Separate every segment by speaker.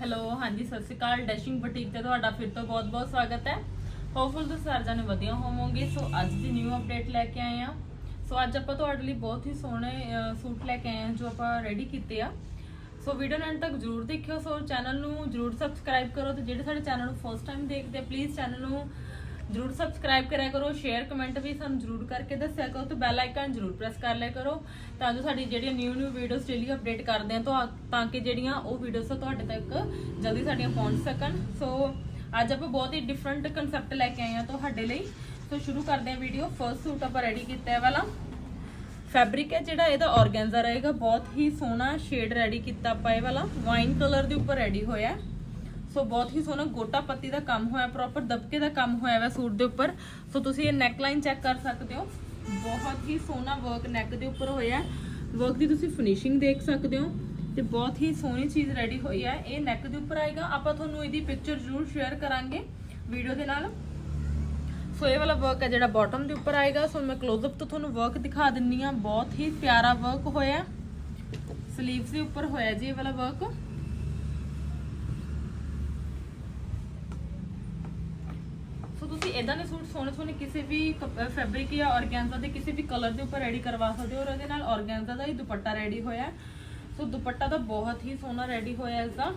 Speaker 1: Hello ਹਾਂਜੀ, ਸਤਿ ਸ਼੍ਰੀ ਅਕਾਲ। Dashing boutique ਤੇ ਤੁਹਾਡਾ ਫਿਰ ਤੋਂ ਬਹੁਤ-ਬਹੁਤ ਸਵਾਗਤ ਹੈ। ਹੋਪਫੁਲ ਤੁਸੀਂ ਸਾਰੇ ਜਾਣੇ ਵਧੀਆ ਹੋਵੋਗੇ। ਸੋ ਅੱਜ ਦੀ ਨਿਊ ਅਪਡੇਟ ਲੈ ਕੇ ਆਏ ਆ ਸੋ ਅੱਜ ਆਪਾਂ ਤੁਹਾਡੇ ਲਈ ਬਹੁਤ ਹੀ ਸੋਹਣੇ ਸੂਟ ਲੈ ਕੇ ਆਏ ਆ ਜੋ ਆਪਾਂ ਰੈਡੀ ਕੀਤੇ ਆ। ਸੋ ਵੀਡੀਓ ਨੂੰ ਅੰਤ ਤੱਕ ਜਰੂਰ ਦੇਖਿਓ। ਸੋ ਚੈਨਲ ਨੂੰ ਜਰੂਰ ਸਬਸਕ੍ਰਾਈਬ ਕਰੋ ਤੇ ਜਿਹੜੇ ਸਾਡੇ ਚੈਨਲ ਨੂੰ ਫਸਟ ਟਾਈਮ ਦੇਖਦੇ ਪਲੀਜ਼ ਚੈਨਲ ਨੂੰ ਜਰੂਰ ਸਬਸਕ੍ਰਾਈਬ ਕਰਿਆ ਕਰੋ ਸ਼ੇਅਰ ਕਮੈਂਟ ਵੀ ਸਾਨੂੰ ਜਰੂਰ ਕਰਕੇ ਦੱਸਿਆ ਕਰੋ ਤੇ ਬੈਲ ਆਈਕਨ ਜਰੂਰ ਪ੍ਰੈਸ ਕਰ ਲਿਆ ਕਰੋ ਤਾਂ ਜੋ ਸਾਡੀ ਜਿਹੜੀਆਂ new new videos daily update ਕਰਦੇ ਆ ਤਾਂ ਤਾਂ ਕਿ ਜਿਹੜੀਆਂ ਉਹ ਵੀਡੀਓਜ਼ ਤੁਹਾਡੇ ਤੱਕ ਜਲਦੀ ਸਾਡੀਆਂ ਪਹੁੰਚ ਸਕਣ। ਸੋ ਅੱਜ ਆਪਾਂ ਬਹੁਤ ਹੀ ਡਿਫਰੈਂਟ ਕਨਸੈਪਟ ਲੈ ਕੇ ਆਏ ਆ ਤੁਹਾਡੇ ਲਈ। ਸੋ ਸ਼ੁਰੂ ਕਰਦੇ ਹਾਂ ਵੀਡੀਓ ਫਰਸਟ ਸੂਟ ਆਪਾਂ ਰੈਡੀ ਕੀਤਾ ਹੈ ਵਾਲਾ। ਫੈਬਰਿਕ ਹੈ ਜਿਹੜਾ, ਇਹਦਾ ਔਰਗੈਂਜ਼ਾ ਰਹੇਗਾ। ਬਹੁਤ ਹੀ ਸੋਹਣਾ ਸ਼ੇਡ ਰੈਡੀ ਕੀਤਾ ਆਪਾਂ ਇਹ ਵਾਲਾ। ਵਾਈਨ ਕਲਰ ਦੇ ਉੱਪਰ ਰੈਡੀ ਹੋਇਆ। ਹੈ। ਸੋ ਬਹੁਤ ਹੀ ਸੋਹਣਾ ਗੋਟਾ ਪੱਤੀ ਦਾ ਕੰਮ ਹੋਇਆ ਪ੍ਰੋਪਰ ਦਬਕੇ ਦਾ ਕੰਮ ਹੋਇਆ ਵਾ ਸੂਟ ਦੇ ਉੱਪਰ। ਸੋ ਤੁਸੀਂ ਇਹ ਨੈਕ ਲਾਈਨ ਚੈੱਕ ਕਰ ਸਕਦੇ ਹੋ। ਬਹੁਤ ਹੀ ਸੋਹਣਾ ਵਰਕ ਨੈਕ ਦੇ ਉੱਪਰ ਹੋਇਆ। ਵਰਕ ਦੀ ਤੁਸੀਂ ਫਿਨਿਸ਼ਿੰਗ ਦੇਖ ਸਕਦੇ ਹੋ ਤੇ ਬਹੁਤ ਹੀ ਸੋਹਣੀ ਚੀਜ਼ ਰੈਡੀ ਹੋਈ ਹੈ ਇਹ ਨੈਕ ਦੇ ਉੱਪਰ ਆਏਗਾ। ਆਪਾਂ ਤੁਹਾਨੂੰ ਇਹਦੀ ਪਿਕਚਰ ਜ਼ਰੂਰ ਸ਼ੇਅਰ ਕਰਾਂਗੇ ਵੀਡੀਓ ਦੇ ਨਾਲ। ਸੋ ਇਹ ਵਾਲਾ ਵਰਕ ਹੈ ਜਿਹੜਾ ਬਾਟਮ ਦੇ ਉੱਪਰ ਆਏਗਾ। ਸੋ ਮੈਂ ਕਲੋਜ਼ਅਪ ਤੋਂ ਤੁਹਾਨੂੰ ਵਰਕ ਦਿਖਾ ਦਿੰਨੀ ਆ। ਬਹੁਤ ਹੀ ਪਿਆਰਾ ਵਰਕ ਹੋਇਆ। ਸਲੀਵਸ ਦੇ ਉੱਪਰ ਹੋਇਆ ਜੀ ਇਹ ਵਾਲਾ ਵਰਕ ਸੋ ਤੁਸੀਂ ਇਦਾਂ ਦੇ ਸੂਟ ਸੋਹਣੇ ਸੋਹਣੇ ਕਿਸੇ ਵੀ ਫੈਬਰਿਕ ਜਾਂ ਆਰਗੈਂਜ਼ਾ ਦੇ ਕਿਸੇ ਵੀ ਕਲਰ ਦੇ ਉੱਪਰ ਰੈਡੀ ਕਰਵਾ ਸਕਦੇ ਹੋ ਔਰ ਇਹਦੇ ਨਾਲ ਆਰਗੈਂਜ਼ਾ ਦਾ ਹੀ ਦੁਪੱਟਾ ਰੈਡੀ ਹੋਇਆ ਸੋ ਦੁਪੱਟਾ ਤਾਂ ਬਹੁਤ ਹੀ ਸੋਹਣਾ ਰੈਡੀ ਹੋਇਆ ਇਸ ਦਾ।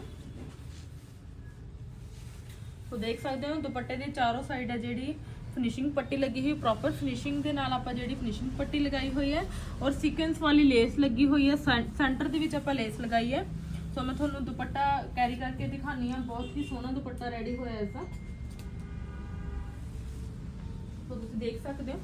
Speaker 1: ਸੋ ਦੇਖ ਸਕਦੇ ਹੋ ਦੁਪੱਟੇ ਦੇ ਚਾਰੋਂ ਸਾਈਡ ਹੈ ਜਿਹੜੀ ਫਿਨਿਸ਼ਿੰਗ ਪੱਟੀ ਲੱਗੀ ਹੋਈ ਪ੍ਰੋਪਰ ਫਿਨਿਸ਼ਿੰਗ ਦੇ ਨਾਲ ਆਪਾਂ ਜਿਹੜੀ ਫਿਨਿਸ਼ਿੰਗ ਪੱਟੀ ਲਗਾਈ ਹੋਈ ਹੈ ਔਰ ਸੀਕੁਐਂਸ ਵਾਲੀ ਲੇਸ ਲੱਗੀ ਹੋਈ ਹੈ ਸੈਂਟਰ ਦੇ ਵਿੱਚ ਆਪਾਂ ਲੇਸ ਲਗਾਈ ਹੈ। ਸੋ ਮੈਂ ਤੁਹਾਨੂੰ ਦੁਪੱਟਾ ਕੈਰੀ ਕਰਕੇ ਦਿਖਾਣੀ ਆ ਬਹੁਤ ਹੀ ਸੋਹਣਾ ਦੁਪੱਟਾ ਰੈਡੀ ਹੋਇਆ ਇਸ ਦਾ। ਸੋ ਤੁਸੀਂ ਦੇਖ ਸਕਦੇ ਹੋ।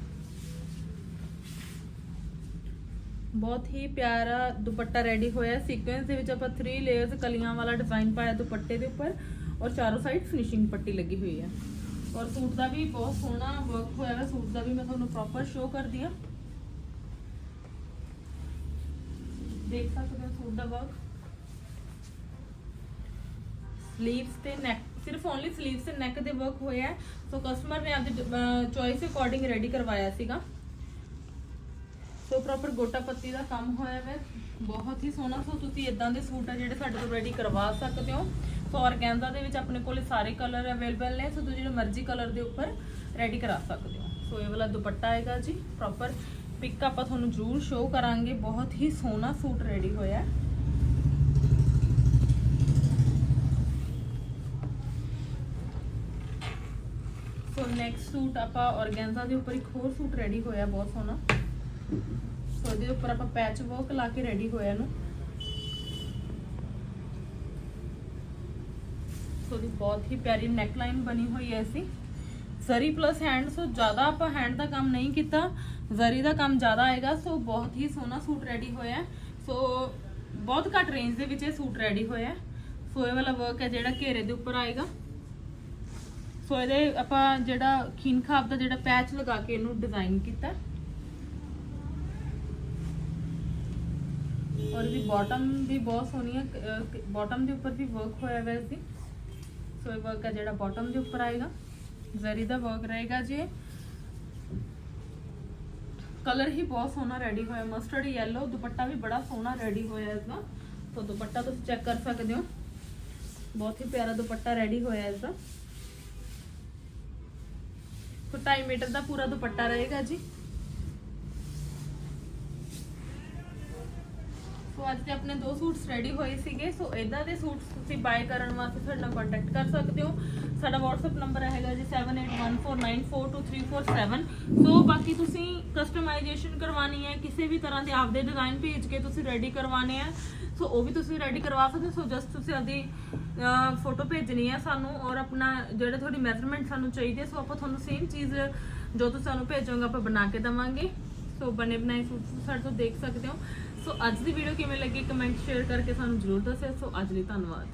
Speaker 1: ਬਹੁਤ ਹੀ ਪਿਆਰਾ ਦੁਪੱਟਾ ਰੈਡੀ ਹੋਇਆ ਸੀਕੁਐਂਸ ਦੇ ਵਿੱਚ ਆਪਾਂ 3 ਲੇਅਰਸ ਕਲੀਆਂ ਵਾਲਾ ਡਿਜ਼ਾਈਨ ਪਾਇਆ ਦੁਪੱਟੇ ਦੇ ਉੱਪਰ ਔਰ ਚਾਰੋਂ ਸਾਈਡ ਫਿਨਿਸ਼ਿੰਗ ਪੱਟੀ ਲੱਗੀ ਹੋਈ ਹੈ। ਔਰ ਸੂਟ ਦਾ ਵੀ ਬਹੁਤ ਸੋਹਣਾ ਵਰਕ ਹੋਇਆ ਹੈ ਸੂਟ ਦਾ ਵੀ ਮੈਂ ਤੁਹਾਨੂੰ ਪ੍ਰੋਪਰ ਸ਼ੋ ਕਰਦੀ ਆ ਦੇਖ ਸਕਦੇ ਹੋ ਸੂਟ ਦਾ ਵਰਕ ਸਲੀਵਸ ਤੇ ਨੈਕ ਸਿਰਫ ਓਨਲੀ ਸਲੀਵਸ ਤੇ ਨੈਕ ਦੇ ਵਰਕ ਹੋਇਆ ਹੈ। ਸੋ ਕਸਟਮਰ ਨੇ ਆਪਦੀ ਚੋਇਸ ਅਕੋਰਡਿੰਗ ਰੈਡੀ ਕਰਵਾਇਆ ਸੀਗਾ। ਸੋ ਪ੍ਰੋਪਰ ਗੋਟਾ ਪੱਤੀ ਦਾ ਕੰਮ ਹੋਇਆ ਹੈ ਬਹੁਤ ਹੀ ਸੋਹਣਾ। ਸੋ ਤੁਸੀਂ ਇਦਾਂ ਦੇ ਸੂਟ ਆ ਜਿਹੜੇ ਸਾਡੇ ਤੋਂ ਰੈਡੀ ਕਰਵਾ ਸਕਦੇ ਹੋ। ਸੋ ਆਰਗੈਂਜ਼ਾ ਦੇ ਵਿੱਚ ਆਪਣੇ ਕੋਲੇ ਸਾਰੇ ਕਲਰ ਅਵੇਲੇਬਲ ਨੇ। ਸੋ ਤੁਸੀਂ ਜਿਹੜੇ ਮਰਜ਼ੀ ਕਲਰ ਦੇ ਉੱਪਰ ਰੈਡੀ ਕਰਾ ਸਕਦੇ ਹੋ। ਸੋ ਇਹ ਵਾਲਾ ਦੁਪੱਟਾ ਆਏਗਾ ਜੀ। ਪ੍ਰੋਪਰ ਪਿਕ ਆਪਾਂ ਤੁਹਾਨੂੰ ਜ਼ਰੂਰ ਸ਼ੋਅ ਕਰਾਂਗੇ। ਬਹੁਤ ਹੀ ਸੋਹਣਾ ਸੂਟ ਰੈਡੀ ਹੋਇਆ। ਹੈ ਸੋ ਨੈਕਸਟ ਸੂਟ ਆਪਾਂ ਆਰਗੈਂਜ਼ਾ ਦੇ ਉੱਪਰ ਇੱਕ ਹੋਰ ਸੂਟ ਰੈਡੀ ਹੋਇਆ, ਬਹੁਤ ਸੋਹਣਾ। ਸੋ ਇਹਦੇ ਉੱਪਰ ਆਪਾਂ ਪੈਚ ਵਰਕ ਲਾ ਕੇ ਰੈਡੀ ਹੋਇਆ ਨੂੰ ਸੋ ਦੀ ਬਹੁਤ ਹੀ ਪਿਆਰੀ ਨੈਕ ਲਾਈਨ ਬਣੀ ਹੋਈ ਹੈ ਸੀ ਜ਼ਰੀ ਪਲੱਸ ਹੈਂਡ ਸੋ ਜ਼ਿਆਦਾ ਆਪਾਂ ਹੈਂਡ ਦਾ ਕੰਮ ਨਹੀਂ ਕੀਤਾ। ਜ਼ਰੀ ਦਾ ਕੰਮ ਜ਼ਿਆਦਾ ਆਏਗਾ, ਸੋ ਬਹੁਤ ਹੀ ਸੋਹਣਾ ਸੂਟ ਰੈਡੀ ਹੋਇਆ ਸੋ ਬਹੁਤ ਘੱਟ ਰੇਂਜ ਦੇ ਵਿੱਚ ਇਹ ਸੂਟ ਰੈਡੀ ਹੋਇਆ ਹੈ। ਸੋ ਇਹ ਵਾਲਾ ਵਰਕ ਹੈ ਜਿਹੜਾ ਘੇਰੇ ਦੇ ਉੱਪਰ ਆਏਗਾ। ਸੋ ਇਹਦੇ ਆਪਾਂ ਜਿਹੜਾ ਖੀਨ ਖਾਬ ਦਾ ਜਿਹੜਾ ਪੈਚ ਲਗਾ ਕੇ ਇਹਨੂੰ ਡਿਜ਼ਾਈਨ ਕੀਤਾ। ਔਰ ਇਹਦੀ ਬਾਟਮ ਵੀ ਬਹੁਤ ਸੋਹਣੀ ਹੈ ਬਾਟਮ ਦੇ ਉੱਪਰ ਵੀ ਵਰਕ ਹੋਇਆ ਹੋਇਆ ਇਸਦੀ ਸੋ ਇਹ ਵਰਕ ਹੈ ਜਿਹੜਾ ਬਾਟਮ ਦੇ ਉੱਪਰ ਆਏਗਾ। ਜ਼ਰੀ ਦਾ ਵਰਕ ਰਹੇਗਾ ਜੀ। ਕਲਰ ਹੀ ਬਹੁਤ ਸੋਹਣਾ ਰੈਡੀ ਹੋਇਆ। ਮਸਟਰਡ ਯੈਲੋ ਦੁਪੱਟਾ ਵੀ ਬੜਾ ਸੋਹਣਾ ਰੈਡੀ ਹੋਇਆ ਇਸ ਦਾ। ਸੋ ਦੁਪੱਟਾ ਤੁਸੀਂ ਚੈੱਕ ਕਰ ਸਕਦੇ ਹੋ। ਬਹੁਤ ਹੀ ਪਿਆਰਾ ਦੁਪੱਟਾ ਰੈਡੀ ਹੋਇਆ ਇਸ ਦਾ। 2.5 ਮੀਟਰ ਦਾ ਪੂਰਾ ਦੁਪੱਟਾ ਰਹੇਗਾ ਜੀ। ਸੋ ਅੱਜ ਤੇ ਆਪਣੇ ਦੋ ਸੂਟਸ ਰੈਡੀ ਹੋਏ ਸੀਗੇ ਸੋ ਇਦਾਂ ਦੇ ਸੂਟਸ ਤੁਸੀਂ ਬਾਏ ਕਰਨ ਵਾਸਤੇ ਸਾਡੇ ਨਾਲ ਕੰਟੈਕਟ ਕਰ ਸਕਦੇ ਹੋ। ਸਾਡਾ WhatsApp ਨੰਬਰ ਹੈਗਾ ਜੀ 7814942347 ਸੋ ਬਾਕੀ ਤੁਸੀਂ ਕਸਟਮਾਈਜੇਸ਼ਨ ਕਰਵਾਣੀ ਹੈ, ਕਿਸੇ ਵੀ ਤਰ੍ਹਾਂ ਦੇ ਆਪਦੇ ਡਿਜ਼ਾਈਨ ਭੇਜ ਕੇ ਤੁਸੀਂ ਰੈਡੀ ਕਰਵਾਣੇ ਆ। ਸੋ ਉਹ ਵੀ ਤੁਸੀਂ ਰੈਡੀ ਕਰਵਾ ਸਕਦੇ ਹੋ ਸੋ ਜਸਟ ਤੁਸੀਂ ਆਪਦੀ ਫੋਟੋ ਭੇਜਣੀ ਹੈ ਸਾਨੂੰ ਔਰ ਆਪਣਾ ਜਿਹੜੇ ਤੁਹਾਡੀ ਮੈਜ਼ਰਮੈਂਟ ਸਾਨੂੰ ਚਾਹੀਦੀ ਹੈ ਸੋ ਆਪਾਂ ਤੁਹਾਨੂੰ ਸੇਮ ਚੀਜ਼ ਜੋ ਤੁਸੀਂ ਸਾਨੂੰ ਭੇਜੋਗੇ, ਆਪਾਂ ਬਣਾ ਕੇ ਦਵਾਂਗੇ। ਸੋ ਬਣੇ ਬਣਾਏ ਸੂਟ ਸਾਡੇ ਤੋਂ ਦੇਖ ਸਕਦੇ ਹੋ। ਸੋ ਅੱਜ ਦੀ ਵੀਡੀਓ ਕਿਵੇਂ ਲੱਗੀ? ਕਮੈਂਟ ਸ਼ੇਅਰ ਕਰਕੇ ਸਾਨੂੰ ਜਰੂਰ ਦੱਸਿਓ। ਸੋ ਅੱਜ ਲਈ ਧੰਨਵਾਦ।